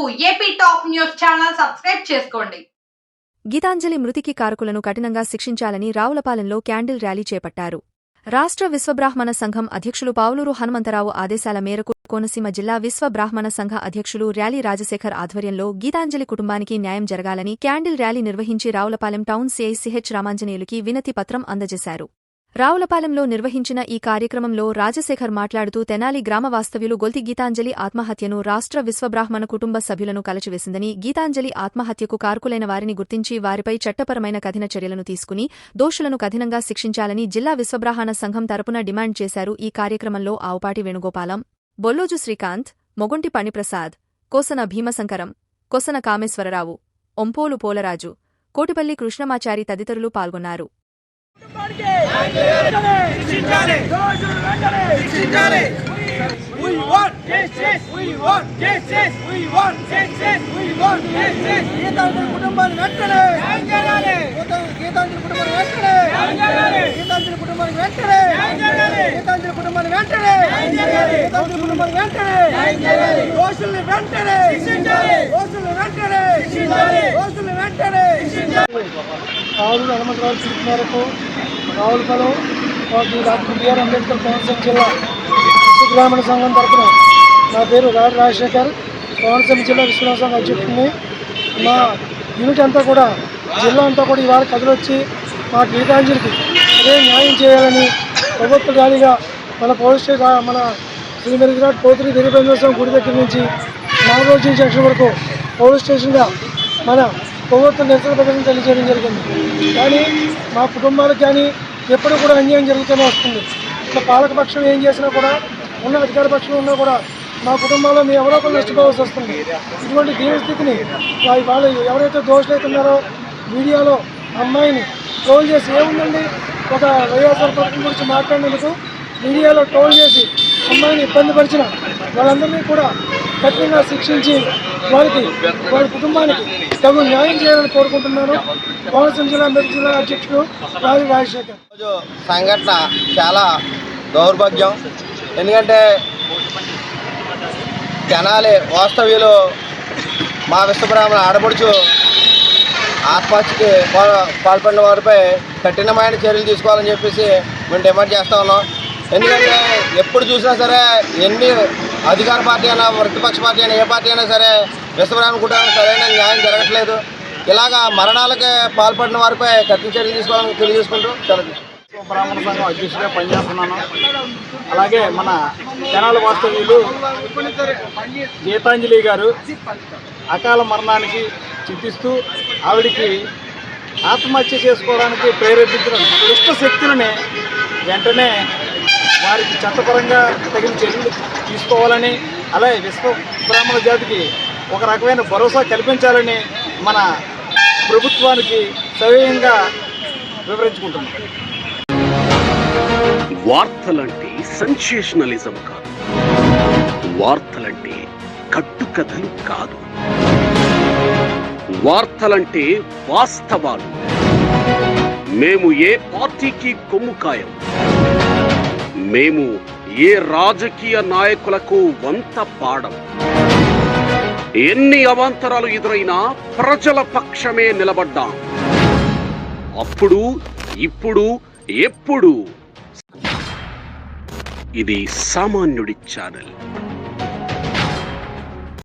వరకు AP top news channel subscribe చేసుకోండి. గీతాంజలి మృతికి కారకులను కఠినంగా శిక్షించాలని రావులపాలెంలో క్యాండిల్ ర్యాలీ చేపట్టారు. రాష్ట్ర విశ్వబ్రాహ్మణ సంఘం అధ్యక్షులు పావులూరు హనుమంతరావు ఆదేశాల మేరకు కోనసీమ జిల్లా విశ్వబ్రాహ్మణ సంఘ అధ్యక్షులు ర్యాలీ రాజశేఖర్ ఆధ్వర్యంలో గీతాంజలి కుటుంబానికి న్యాయం జరగాలని క్యాండిల్ ర్యాలీ నిర్వహించి రావులపాలెం టౌన్ సీఐ సిహెచ్ రామాంజనేయులుకి వినతి పత్రం అందజేశారు. రావులపాలెంలో నిర్వహించిన ఈ కార్యక్రమంలో రాజశేఖర్ మాట్లాడుతూ తెనాలి గ్రామ వాస్తవ్యులు గొల్తి గీతాంజలి ఆత్మహత్యను రాష్ట్ర విశ్వబ్రాహ్మణ కుటుంబ సభ్యులను కలచివేసిందని గీతాంజలి ఆత్మహత్యకు కార్కులైన వారిని గుర్తించి వారిపై చట్టపరమైన కఠిన చర్యలను తీసుకుని దోషులను కఠినంగా శిక్షించాలని జిల్లా విశ్వబ్రాహ్మణ సంఘం తరపున డిమాండ్ చేశారు. ఈ కార్యక్రమంలో ఆవుపాటి వేణుగోపాలం బొల్లోజు శ్రీకాంత్ మొగుంటి పణిప్రసాద్ కోసన భీమశంకరం కొసన కామేశ్వరరావు ఒంపోలు పోలరాజు కోటిపల్లి కృష్ణమాచారి తదితరులు పాల్గొన్నారు. We want justice. We want justice. We want justice. We want justice. Gitanjali కుటుంబాన్ని వెంటనే చేయాలి గీతాంజలి కుటుంబాన్ని వెంటనే చేయాలి గీతాంజలి కుటుంబాన్ని వెంటనే చేయాలి గీతాంజలి కుటుంబాన్ని వెంటనే చేయాలి గీతాంజలి కుటుంబాన్ని వెంటనే చేయాలి దోషుల్ని వెంటనే! శిక్షించాలి! దోషుల్ని వెంటనే! శిక్షించాలి! దోషుల్ని వెంటనే! శిక్షించాలి! ఆవులు హనుమంతరావు పిలుపు మేరకు Ravulapalem doctor B R Ambedkar Konaseema జిల్లా విశ్వబ్రాహ్మణ సంఘం తరఫున నా పేరు రాడు రాజశేఖర్. కోనసీమ జిల్లా విశ్వబ్రాహ్మణ సంఘం అధ్యక్షుడిని. మా యూనిట్ అంతా కూడా జిల్లా అంతా కూడా ఇవాళ కదిలొచ్చి మా గీతాంజలికి అదే న్యాయం చేయాలని ప్రభుత్వ ర్యాలీగా మన పోలీస్ మన శ్రీ మెరుగురాట్ పోతురి దిరిపేంద్రస్వామి గుడి దగ్గర నుంచి నాగరోజు జంక్షన్ వరకు పోలీస్ స్టేషన్గా మన ప్రభుత్వం నిరసన ప్రకటన తెలియజేయడం జరిగింది. కానీ మా కుటుంబాలకు కానీ ఎప్పుడు కూడా అన్యాయం జరుగుతూనే వస్తుంది. ఇట్లా పాలకపక్షం ఏం చేసినా కూడా ఉన్న అధికార పక్షం ఉన్నా కూడా మా కుటుంబాల్లో మీ ఎవరో ఒకరు నష్టపోవాల్సి వస్తుంది. ఇటువంటి దీనస్థితిని వాళ్ళు ఎవరైతే దోషులు అవుతున్నారో మీడియాలో అమ్మాయిని ట్రోల్ చేసి ఏముందండి? ఒక వైఎస్ఆర్ పథకం గురించి మాట్లాడినందుకు మీడియాలో ట్రోల్ చేసి అమ్మాయిని ఇబ్బంది పరిచిన వాళ్ళందరినీ కూడా కఠినంగా శిక్షించి వారికి వారి కుటుంబానికి తగు న్యాయం చేయాలని కోరుకుంటున్నాను. కోనసీమ జిల్లా మెదక్ జిల్లా అధ్యక్షుడు రాజు రాజశేఖర్. రోజు సంఘటన చాలా దౌర్భాగ్యం. ఎందుకంటే తెనాలి వాస్తవ్యులు మా విశ్వబ్రాహ్మణ ఆడపడుచు ఆత్మహత్యకి పాల్పడిన వారిపై కఠినమైన చర్యలు తీసుకోవాలని చెప్పేసి మేము డిమాండ్ చేస్తా ఉన్నాం. ఎందుకంటే ఎప్పుడు చూసినా సరే ఎన్ని అధికార పార్టీ అయినా ప్రతిపక్ష పార్టీ అయినా ఏ పార్టీ అయినా సరే విశ్వబ్రాహ్మణ సరైన న్యాయం జరగట్లేదు. ఇలాగా మరణాలకి పాల్పడిన వారిపై కఠిన చర్యలు తీసుకోవాలని తెలియజేసుకుంటూ సెలవు బ్రాహ్మణ సంఘం అధ్యక్షుడిగా పనిచేస్తున్నాను. అలాగే మన జనాల వాస్తవ్యులు గీతాంజలి గారు అకాల మరణానికి చింతిస్తూ ఆవిడికి ఆత్మహత్య చేసుకోవడానికి ప్రేరేపించిన దుష్ట శక్తులని వెంటనే వారికి చట్టపరంగా తగిన చర్యలు తీసుకోవాలని అలాగే విశ్వ బ్రాహ్మణ జాతికి ఒక రకమైన భరోసా కల్పించాలని మన ప్రభుత్వానికి సవ్యంగా వివరించుకుంటున్నాం. వార్తలంటే సెన్సేషనలిజం కాదు. వార్తలంటే కట్టుకథలు కాదు. వార్తలంటే వాస్తవాలు. మేము ఏ పార్టీకి కొమ్ము కాయం? మేము ఏ రాజకీయ నాయకులకు వంత పాడం? ఎన్ని అవాంతరాలు ఎదురైనా ప్రజల పక్షమే నిలబడ్డాం. అప్పుడు ఇప్పుడు ఎప్పుడు? ఇది సామాన్యుడి ఛానల్.